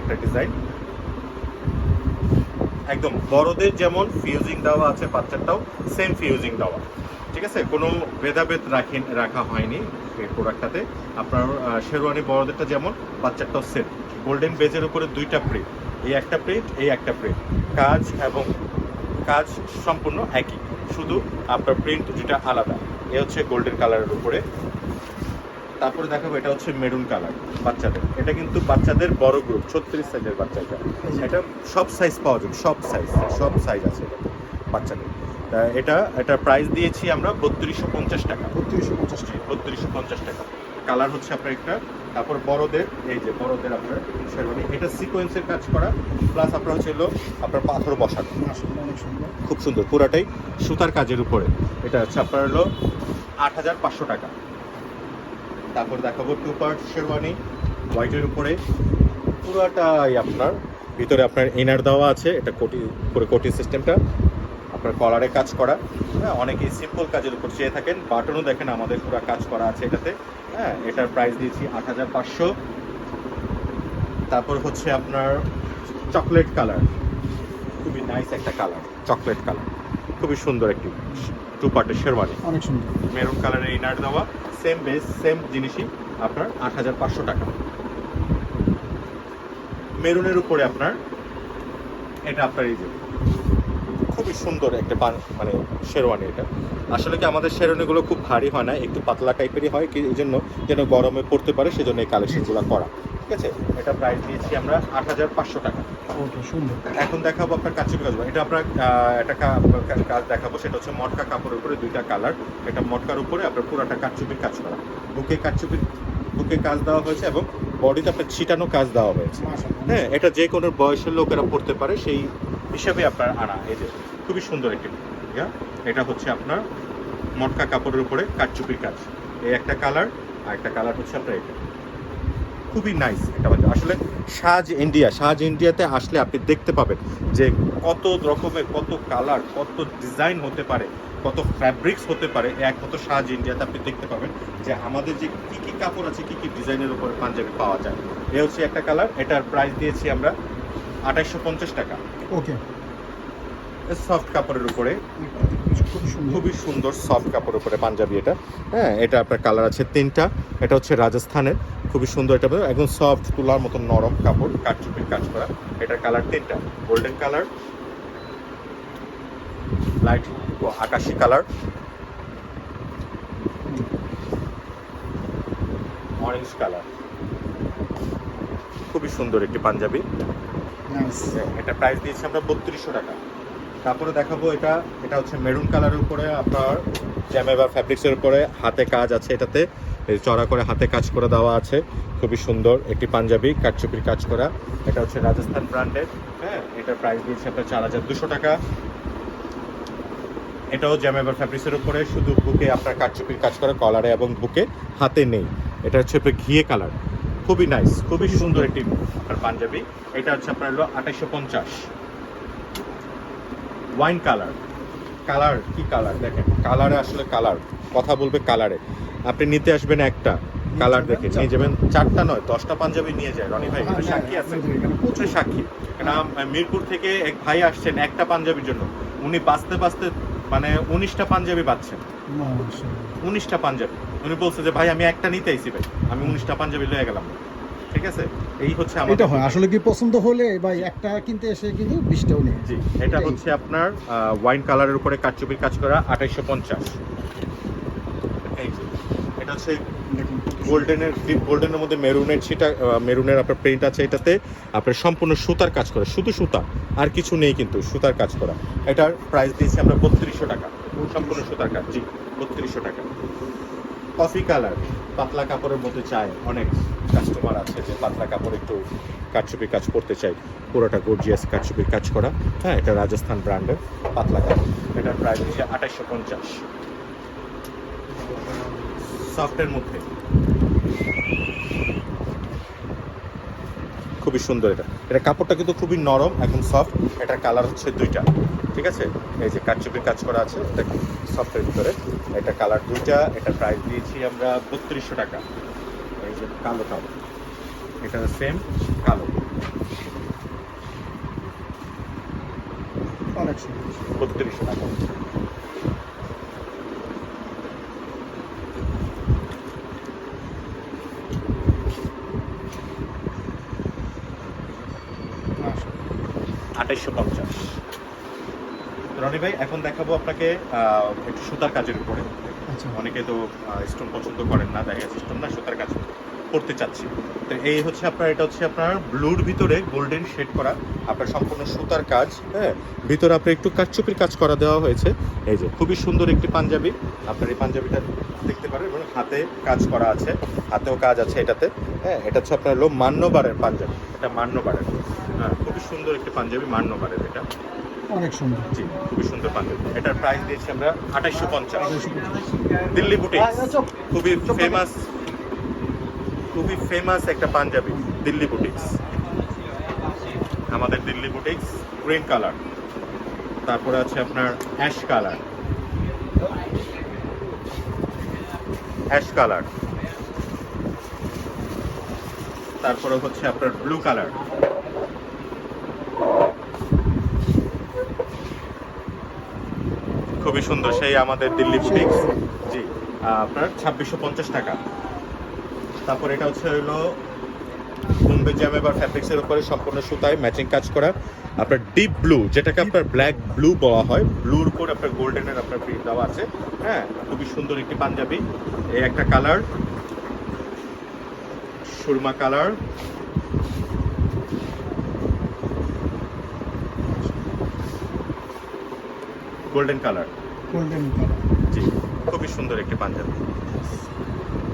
একটা ডিজাইন। একদম বড়দের যেমন ফিউজিং দেওয়া আছে বাচ্চাটাও সেম ফিউজিং দেওয়া। ঠিক আছে? কোনো ভেদাভেদ রাখি রাখা হয়নি এই প্রোডাক্টটাতে আপনার শেরওয়ানি বড়দেরটা যেমন, বাচ্চাটাও সেম গোল্ডেন বেজের উপরে দুইটা প্রিন্ট এই একটা প্রিন্ট এই একটা প্রিন্ট কাজ এবং কাজ সম্পূর্ণ একই। শুধু আপনার প্রিন্ট যেটা আলাদা। এ হচ্ছে গোল্ডেন কালারের উপরে। তারপরে দেখাবো এটা হচ্ছে মেরুন কালার বাচ্চাদের। এটা কিন্তু বাচ্চাদের বড় গ্রুপ ছত্রিশ সাইজের বাচ্চা এটা এটা সব সাইজ পাওয়া যাবে সব সাইজ সব সাইজ আছে এটাতে বাচ্চাদের। এটা এটা প্রাইস দিয়েছি আমরা বত্রিশশো পঞ্চাশ টাকা। বত্রিশশো পঞ্চাশ টাকা। বত্রিশশো পঞ্চাশ টাকা। কালার হচ্ছে আপনার একটা তারপর বড়দের এই যে বড়দের আপনার শেরওয়ানি এটা সিকোয়েন্সের কাজ করা প্লাস আপনার হচ্ছে আপনার পাথর বসানো। মাশাআল্লাহ অনেক সুন্দর। খুব সুন্দর পুরাটাই সুতার কাজের উপরে। এটা হচ্ছে আপনার হলো আট হাজার পাঁচশো টাকা। তারপর দেখাবো টু পার্ট শেরওয়ানি হোয়াইটের উপরে। পুরাটাই আপনার, ভিতরে আপনার ইনার দেওয়া আছে, এটা কোটি, পুরো কোটি সিস্টেমটা আপনার কলারে কাজ করা। হ্যাঁ অনেকেই সিম্পল কাজের উপর চেয়ে থাকেন বাটনও দেখেন আমাদের পুরো কাজ করা আছে এটাতে। হ্যাঁ এটার প্রাইস দিয়েছি আট হাজার পাঁচশো। তারপর হচ্ছে আপনার চকলেট কালার খুবই নাইস একটা কালার চকলেট কালার খুবই সুন্দর একটি। টু পার্টের শেরওয়ানি। অনেক সুন্দর। মেরুন কালারের ইনার দেওয়া সেম বেস সেম জিনিসই আপনার আট হাজার পাঁচশো টাকা। মেরুনের উপরে আপনার এটা আপনার এই যে খুবই সুন্দর একটা মানে শেরওয়ানি এটা। আসলে কি আমাদের শেরওয়ানিগুলো খুব ভারী হয় না একটু পাতলা টাইপেরই হয় কি এই জন্য যেন গরমে পড়তে পারে সেজন্য এই কালেকশনগুলো করা। আছে এটা প্রাইস দিয়েছি আমরা আট হাজার পাঁচশো টাকা। ওকে সুন্দর। এখন দেখাবো আপনার কাচুপি কাজ এটা আপনার একটা কাজ দেখাবো সেটা হচ্ছে মটকা কাপড়ের উপরে দুইটা কালার এটা মটকার উপরে আপনার পুরাটা কাচুপির কাজ করা। বুকে কাচুপির বুকে কাজ দেওয়া হয়েছে এবং বডিতে আপনার ছিটানো কাজ দেওয়া হয়েছে। হ্যাঁ এটা যে কোনো বয়সের লোকেরা পড়তে পারে সেই হিসাবে আপনার আনা। এই যে খুবই সুন্দর একটি। এটা হচ্ছে আপনার মটকা কাপড়ের উপরে কাঠচুপির কাজ। এই একটা কালার আর একটা কালার হচ্ছে আপনার এটা। খুবই নাইস এটা বাজে। আসলে সাজ ইন্ডিয়া সাজ ইন্ডিয়াতে আসলে আপনি দেখতে পাবেন যে কত রকমের, কত কালার কত ডিজাইন হতে পারে, কত ফ্যাব্রিক্স হতে পারে, একমাত্র সাজ ইন্ডিয়াতে আপনি দেখতে পাবেন যে আমাদের যে কী কী কাপড় আছে, কী কী ডিজাইনের উপরে পাঞ্জাবি পাওয়া যায়। এ হচ্ছে একটা কালার এটার প্রাইস দিয়েছি আমরা আঠাইশশো পঞ্চাশ টাকা। ওকে সফট কাপড়ের উপরে। খুব খুবই সুন্দর সফট কাপড়ের উপরে পাঞ্জাবি এটা। হ্যাঁ এটা আপনার কালার আছে তিনটা। এটা হচ্ছে রাজস্থানের। খুবই সুন্দর এটা। একদম সফট তুলার মতো নরম কাপড় কাঠচুপির কাজ করা। এটার কালার তিনটা। গোল্ডেন কালার লাইট আকাশি কালার অরেঞ্জ কালার খুবই সুন্দর একটি পাঞ্জাবি। এটা প্রাইস দিয়েছি আমরা বত্রিশশো টাকা। তারপরে দেখাবো এটা। এটা হচ্ছে মেরুন কালারের উপরে আপনার জ্যামে বা ফ্যাব্রিক্সের উপরে হাতে কাজ আছে এটাতে। চড়া করে হাতে কাজ করে দেওয়া আছে। খুবই সুন্দর একটি পাঞ্জাবি, কাঠচুপির কাজ করা। এটা হচ্ছে রাজস্থান ব্র্যান্ডের হ্যাঁ এটার প্রাইস দিয়েছি আপনার চার হাজার দুশো টাকা। এটাও জ্যামেবার ফ্যাব্রিক্সের উপরে, শুধু বুকে আপনার কাঠচুপির কাজ করা কলারে এবং বুকে হাতে নেই। এটা হচ্ছে ঘিয়ে কালার খুবই নাইস খুবই সুন্দর একটি আপনার পাঞ্জাবি। এটা হচ্ছে আপনার হলো আঠাইশশো পঞ্চাশ। ওয়াইন কালার কালার কি কালার দেখেন কালারে আসলে কালার কথা বলবে কালারে আপনি নিতে আসবেন একটা কালার দেখে। নিয়ে যাবেন চারটা নয় দশটা পাঞ্জাবি নিয়ে যায়। রনি ভাই এটা সাক্ষী আছে? প্রচুর সাক্ষী। কারণ মিরপুর থেকে এক ভাই আসছেন একটা পাঞ্জাবির জন্য। উনি বাঁচতে বাঁচতে মানে উনিশটা পাঞ্জাবি বাঁচছেন উনিশটা পাঞ্জাবি। উনি বলছে যে ভাই আমি একটা নিতে আইছি ভাই। আমি উনিশটা পাঞ্জাবি লয়ে গেলাম। ঠিক আছে? এই হচ্ছে এটা হয়। আসলে কি পছন্দ হলে ভাই একটা কিনতে এসে কিন্তু বিশটাও নেই। জি এটা হচ্ছে আপনার ওয়াইন কালারের উপরে কাঠচুপির কাজ করা আঠাইশশো পঞ্চাশ। এই এটা হচ্ছে গোল্ডেনের গোল্ডেনের মধ্যে মেরুনের ছিটা মেরুনের আপনার প্রিন্ট আছে এটাতে। আপনার সম্পূর্ণ সুতার কাজ করা শুধু সুতা আর কিছু নেই কিন্তু সুতার কাজ করা। এটার প্রাইস দিয়েছি আমরা বত্রিশশো টাকা। সম্পূর্ণ সুতার কাজ জি বত্রিশশো টাকা। কফি কালার পাতলা কাপড়ের মধ্যে চায় অনেক কাস্টমার আছে যে পাতলা কাপড় একটু কাঠচুপির কাজ করতে চাই। পুরোটা গর্জিয়াস কাঠচুপির কাজ করা। হ্যাঁ এটা রাজস্থান ব্র্যান্ডের পাতলা কাপড়। এটার প্রাইস হচ্ছে আঠাইশশো পঞ্চাশ। সফটের মধ্যে। খুবই সুন্দর এটা। এটা কাপড়টা কিন্তু খুবই নরম একদম সফট এটার কালার হচ্ছে দুইটা। ঠিক আছে? এই যে কাঠচুপির কাজ করা আছে এটা সফটের ভিতরে। এটা কালার দুইটা এটা প্রাইস দিয়েছি আমরা বত্রিশশো টাকা। এই যে কালো কালো। এটা সেম কালো। অনেক বত্রিশশো টাকা। আঠাইশশো পঞ্চাশ। রনি ভাই এখন দেখাবো আপনাকে একটু সুতার কাজের উপরে। আচ্ছা। অনেকে তো স্টোন পছন্দ করেন না দেখা যাচ্ছে স্টোন না সুতার কাজ করতে চাচ্ছি। তো এই হচ্ছে আপনার এটা হচ্ছে আপনার ব্লুর ভিতরে গোল্ডেন শেড করা আপনার সম্পূর্ণ সুতার কাজ হ্যাঁ? ভিতরে আপনার একটু কাঠচুপির কাজ করা দেওয়া হয়েছে। এই যে খুবই সুন্দর একটি পাঞ্জাবি আপনার এই পাঞ্জাবিটা দেখতে পারেন এবং হাতে কাজ করা আছে হাতেও কাজ আছে এটাতে হ্যাঁ? এটা হচ্ছে আপনার হলো মান্যবারের পাঞ্জাবি এটা মান্যবারের। হ্যাঁ খুবই সুন্দর একটি পাঞ্জাবি মান্যবারের এটা। অনেক সুন্দর। জি খুবই সুন্দর পাঞ্জাবি। এটার প্রাইস দিয়েছি আমরা আঠাইশশো পঞ্চাশ। দিল্লি বুটিক খুবই ফেমাস খুবই ফেমাস একটা পাঞ্জাবি দিল্লি বুটিক্স আমাদের দিল্লি বুটিক্স গ্রিন কালার তারপরে আছে আপনার অ্যাশ কালার অ্যাশ কালার তারপরে হচ্ছে আপনার ব্লু কালার খুবই সুন্দর সেই আমাদের দিল্লি বুটিক্স জি আপনার ছাব্বিশশো পঞ্চাশ টাকা। তারপর এটা হচ্ছে হলো বোম্বে জ্যামে বা ফ্যাব্রিক্সের উপরে সম্পূর্ণ সুতায় ম্যাচিং কাজ করা। আপনার ডিপ ব্লু যেটাকে আপনার ব্ল্যাক ব্লু বলা হয় ব্লুর উপর আপনার গোল্ডেনের আপনার প্রিন্ট দেওয়া আছে। হ্যাঁ খুবই সুন্দর একটি পাঞ্জাবি। এই একটা কালার সুরমা কালার গোল্ডেন কালার গোল্ডেন জি খুবই সুন্দর একটি পাঞ্জাবি।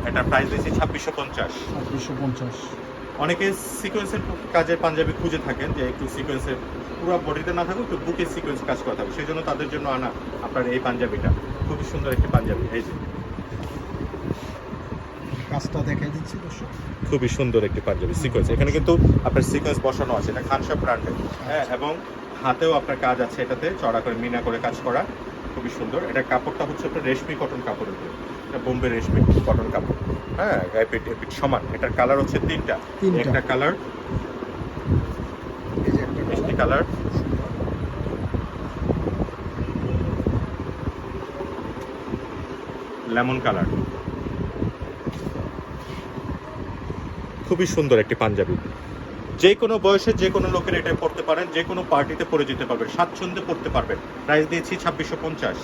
এটার প্রাইস দিয়েছি ছাব্বিশশো পঞ্চাশ। ছাব্বিশশো পঞ্চাশ। অনেকে সিকোয়েন্সের কাজের পাঞ্জাবি খুঁজে থাকেন যে একটু সিকোয়েন্সের পুরো বডিতে না থাকুক একটু বুকে সিকোয়েন্স কাজ করা থাকুক। সেই জন্য তাদের জন্য আনা আপনার এই পাঞ্জাবিটা। খুবই সুন্দর একটি পাঞ্জাবি এই যে। কাজটা দেখাই দিচ্ছি দর্শক। খুবই সুন্দর একটি পাঞ্জাবি সিকোয়েন্স এখানে কিন্তু আপনার সিকোয়েন্স বসানো আছে এটা খানসা ব্র্যান্ডের হ্যাঁ এবং হাতেও আপনার কাজ আছে এটাতে চড়া করে মিনা করে কাজ করা। খুবই সুন্দর। এটা কাপড়টা হচ্ছে আপনার রেশমি কটন কাপড়ের উপরে। এটা বোম্বে রেশমি কটন কাপড়। হ্যাঁ গায়ে পিঠ সমান। এটার কালার হচ্ছে তিনটা। একটা কালার এই যে একটা মিষ্টি কালার লেমন কালার খুবই সুন্দর একটি পাঞ্জাবি। যে কোনো বয়সে যে কোনো লোকের এটা পড়তে পারেন, যে কোনো পার্টিতে পরে যেতে পারবেন, স্বাচ্ছন্দ্যে পড়তে পারবেন। প্রাইস দিয়েছি ছাব্বিশশো পঞ্চাশ।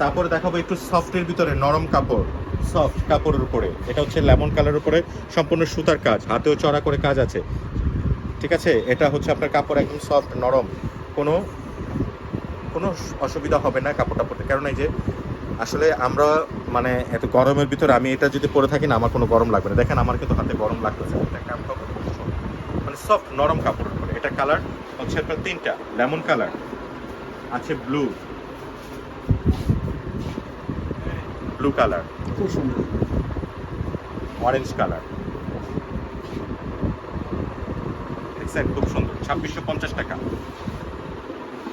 তারপরে দেখাবো একটু সফটের ভিতরে, নরম কাপড়, সফট কাপড়ের উপরে। এটা হচ্ছে লেমন কালারের উপরে, সম্পূর্ণ সুতার কাজ, হাতেও চড়া করে কাজ আছে। ঠিক আছে? এটা হচ্ছে আপনার কাপড় একদম সফট, নরম। কোনো কোনো অসুবিধা হবে না কাপড়টা পরতে। কারণ এই যে, আসলে আমরা মানে এত গরমের ভিতরে আমি এটা যদি পরে থাকি না, আমার কোনো গরম লাগবে না। দেখেন, আমার কিন্তু হাতে গরম লাগতেছে। এটা কাপড় সফট নরম কাপড়ের উপরে। এটা কালার হচ্ছে আপনার তিনটা লেমন কালার আছে ব্লু ব্লু কালার খুব সুন্দর। অরেঞ্জ কালার দেখছেন? খুব সুন্দর। ছাব্বিশশো পঞ্চাশ টাকা।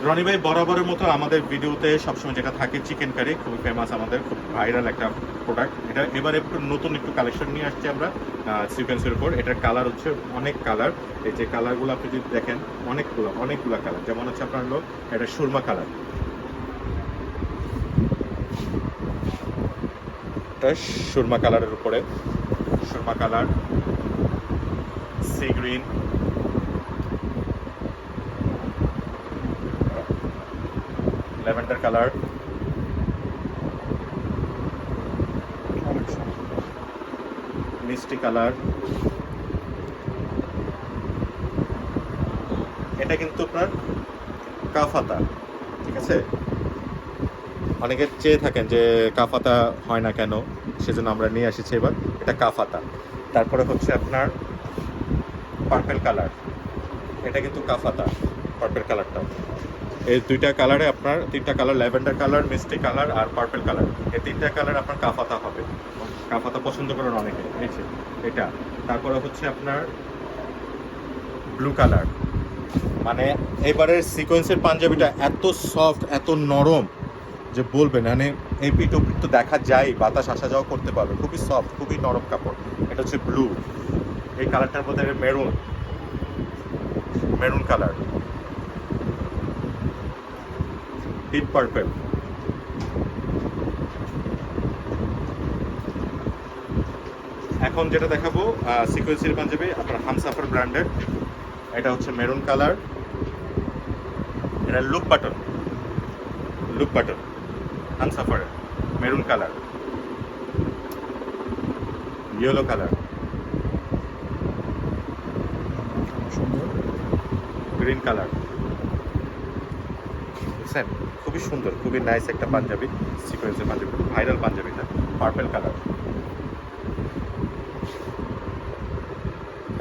রনি ভাই, বরাবরের মতো আমাদের ভিডিওতে সবসময় যেটা থাকে চিকেন কারি খুবই ফেমাস আমাদের, খুব ভাইরাল একটা প্রোডাক্ট এটা এবারে একটু নতুন একটু কালেকশন নিয়ে আসছি আমরা সিকোয়েন্সের উপর। এটার কালার হচ্ছে অনেক কালার এই যে কালারগুলো আপনি যদি দেখেন, অনেকগুলো অনেকগুলো কালার যেমন হচ্ছে আপনার হলো, এটা সুরমা কালার এটা সুরমা কালারের উপরে। Surma colour sea green lavender colour মিষ্টি কালার এটা কিন্তু আপনার কাফাতা ঠিক আছে? অনেকে চেয়ে থাকেন যে কাফাতা হয় না কেন, সেজন্য আমরা নিয়ে এসেছি এবার। এটা কাফাতা তারপরে হচ্ছে আপনার পার্পেল কালার এটা কিন্তু কাফাতা পার্পেল কালারটা এই দুইটা কালারে আপনার তিনটা কালার ল্যাভেন্ডার কালার মিষ্টি কালার আর পার্পেল কালার এই তিনটা কালার আপনার কাফাতা হবে। কাফাতা পছন্দ করেন অনেকে, এই এটা। তারপরে হচ্ছে আপনার ব্লু কালার মানে এবারের সিকোয়েন্সের পাঞ্জাবিটা এত সফট এত নরম যে বলবেন মানে এই পিঠ ওপিঠ তো দেখা যায়, বাতাস আসা যাওয়া করতে পারবে। খুবই সফট খুবই নরম কাপড়। এটা হচ্ছে ব্লু এই কালারটার মধ্যে maroon maroon colour deep purple এখন যেটা দেখাবো সিকোয়েন্সির পাঞ্জাবি আপনার হামসাফার ব্র্যান্ডের এটা হচ্ছে মেরুন কালার এটা লুপ বাটন লুপ বাটন হামসাফারের মেরুন কালার ইয়েলো কালার সুন্দর। গ্রিন কালার খুবই সুন্দর, খুবই নাইস একটা পাঞ্জাবি সিকোয়েন্সের পাঞ্জাবি ভাইরাল পাঞ্জাবিটা পার্পেল কালার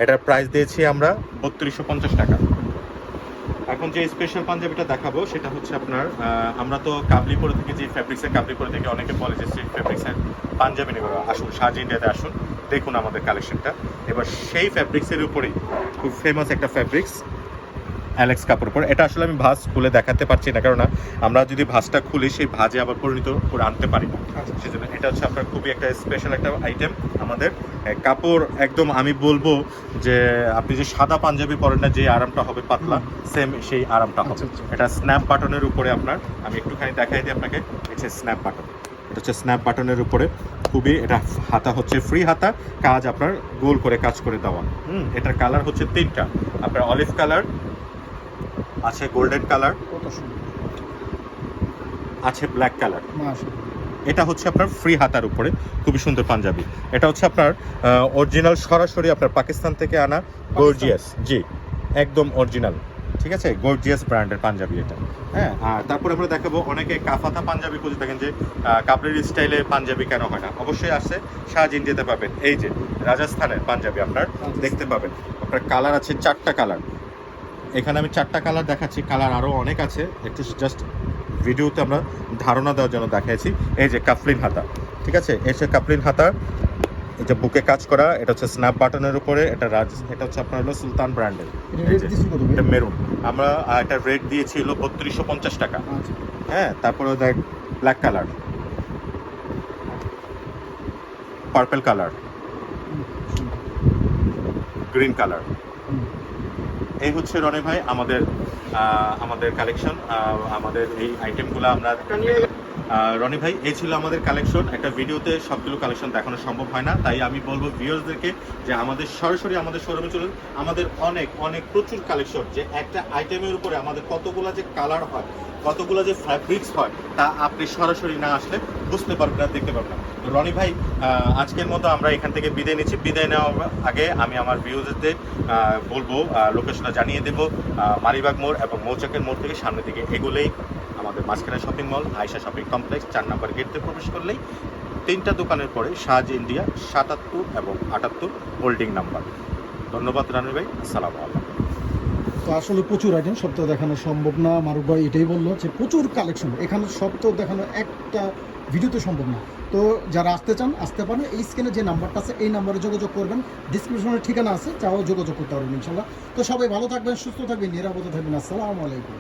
এটার প্রাইস দিয়েছি আমরা বত্রিশশো পঞ্চাশ টাকা। এখন যে স্পেশাল পাঞ্জাবিটা দেখাবো, সেটা হচ্ছে আপনার আমরা তো কাবলি পরে থেকে যে ফ্যাব্রিক্সের কাবলি পরে থেকে অনেকে বলে যে স্ট্রিট ফ্যাব্রিক্সের পাঞ্জাবি নেবে। আসুন, সাজ ইন্ডিয়াতে আসুন, দেখুন আমাদের কালেকশনটা এবার সেই ফ্যাব্রিক্সের উপরেই খুব ফেমাস একটা ফ্যাব্রিক্স অ্যালেক্স কাপড় পর। এটা আসলে আমি ভাঁজ খুলে দেখাতে পারছি না কারণ আমরা যদি ভাঁজটা খুলি সেই ভাজে আবার পরিণত করে আনতে পারি না। আচ্ছা। সেজন্য এটা হচ্ছে আপনার খুবই একটা স্পেশাল একটা আইটেম আমাদের। কাপড় একদম আমি বলব যে আপনি যে সাদা পাঞ্জাবি পরেন না যে আরামটা হবে পাতলা সেম সেই আরামটা হবে। আচ্ছা, আচ্ছা। এটা স্ন্যাপ বাটনের উপরে আপনার আমি একটুখানি দেখাই দিই আপনাকে এটা স্ন্যাপ বাটন এটা হচ্ছে স্ন্যাপ বাটনের উপরে। খুবই এটা হাতা হচ্ছে ফ্রি হাতা কাজ আপনার গোল করে কাজ করে দেওয়া। হুম এটার কালার হচ্ছে তিনটা। আপনার অলিভ কালার আছে গোল্ডেন কালার। কত সুন্দর। আছে ব্ল্যাক কালার। এটা হচ্ছে আপনার ফ্রি হাতার উপরে খুবই সুন্দর পাঞ্জাবি। এটা হচ্ছে আপনার অরিজিনাল সরাসরি আপনার পাকিস্তান থেকে আনা গর্জিয়াস জি একদম অরিজিনাল ঠিক আছে? গর্জিয়াস ব্র্যান্ডের পাঞ্জাবি এটা। হ্যাঁ আর তারপরে আমরা দেখাবো অনেকে কাফাতা পাঞ্জাবি খুঁজে থাকেন যে কাপড়ের স্টাইলে পাঞ্জাবি কেন হয় না। অবশ্যই আসছে শাহ ইন্ডিয়াতে পাবেন। এই যে রাজস্থানের পাঞ্জাবি আপনার দেখতে পাবেন। আপনার কালার আছে চারটা কালার। এখানে আমি চারটা কালার দেখাচ্ছি। কালার আরও অনেক আছে। একটু জাস্ট ভিডিওতে আমরা ধারণা দেওয়ার জন্য দেখাইছি। এই যে কাফলিন হাতা ঠিক আছে? এই যে কাফলিন হাতা এই যে বুকে কাজ করা এটা হচ্ছে স্ন্যাপ বাটনের উপরে এটা রাজ এটা হচ্ছে আপনার হলো সুলতান ব্র্যান্ডের এটা মেরুন আমরা এটা রেট দিয়েছি হলো বত্রিশশো পঞ্চাশ টাকা। আচ্ছা। হ্যাঁ তারপরে দেখ black colour purple colour green colour এই হচ্ছে রনে ভাই আমাদের আমাদের কালেকশন আমাদের এই আইটেমগুলো আমরা রনি ভাই, এই ছিল আমাদের কালেকশন একটা ভিডিওতে সবগুলো কালেকশন দেখানো সম্ভব হয় না। তাই আমি বলব ভিউয়ার্সদেরকে যে আমাদের সরাসরি আমাদের শোরুমে চলুন। আমাদের অনেক অনেক প্রচুর কালেকশন যে একটা আইটেমের উপরে আমাদের কতগুলো যে কালার হয়, কতগুলো যে ফ্যাব্রিক্স হয়, তা আপনি সরাসরি না আসলে বুঝতে পারবেন না দেখতে পারবেন রনি ভাই আজকের মতো আমরা এখান থেকে বিদায় নিচ্ছি। বিদায় নেওয়ার আগে আমি আমার ভিউজদের বলব লোকেশনটা জানিয়ে দেবো মারিবাগ মোড় এবং মৌচাকের মোড় থেকে সামনের দিকে এগুলোই আমাদের মাঝখানে শপিং মল আয়সা শপিং কমপ্লেক্স চার নম্বর গেট দিয়ে প্রবেশ করলেই তিনটা দোকানের পরে সাজ ইন্ডিয়া সাতাত্তর এবং আটাত্তর হোল্ডিং নাম্বার ধন্যবাদ রানু ভাই, আসসালামু আলাইকুম। তো আসলে প্রচুর আইটেম সব তো দেখানো সম্ভব না। মারুফ ভাই এটাই বলল যে প্রচুর কালেকশন এখানে সব তো দেখানো একটা ভিডিওতে সম্ভব না। তো যারা আসতে চান, আসতে পারেন। এই স্ক্রিনে যে নাম্বারটা আছে, এই নাম্বারে যোগাযোগ করবেন। ডিসক্রিপশনের ঠিকানা আছে, চাও যোগাযোগ করতে পারবেন ইনশাল্লাহ তো সবাই ভালো থাকবেন, সুস্থ থাকবেন, নিরাপদে থাকবেন। আসসালামু আলাইকুম।